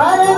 I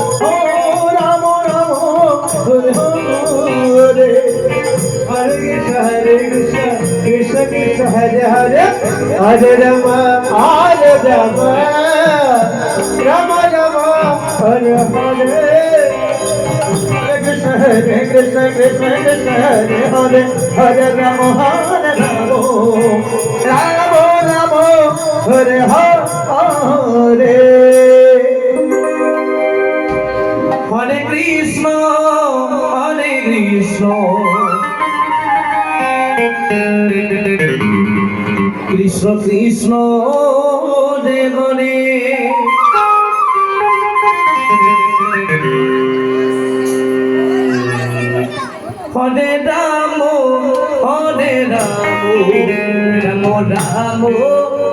Krishna Krishna Hare Hare Hare Ram Hare Ram Ram Ram Hare Hare Hare Krishna, Hare Krishna, Krishna Krishna, Hare Hare, Hare Rama, Hare Rama, Rama Rama, Hare Hare. Hare Krishna Krishna Krishna Krishna Hare Hare Hare Ram Hare Ram Ram Ram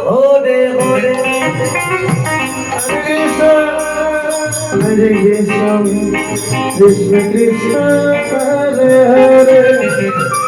Hare Hare Hare Krishna, Krishna Krishna, Hare Hare,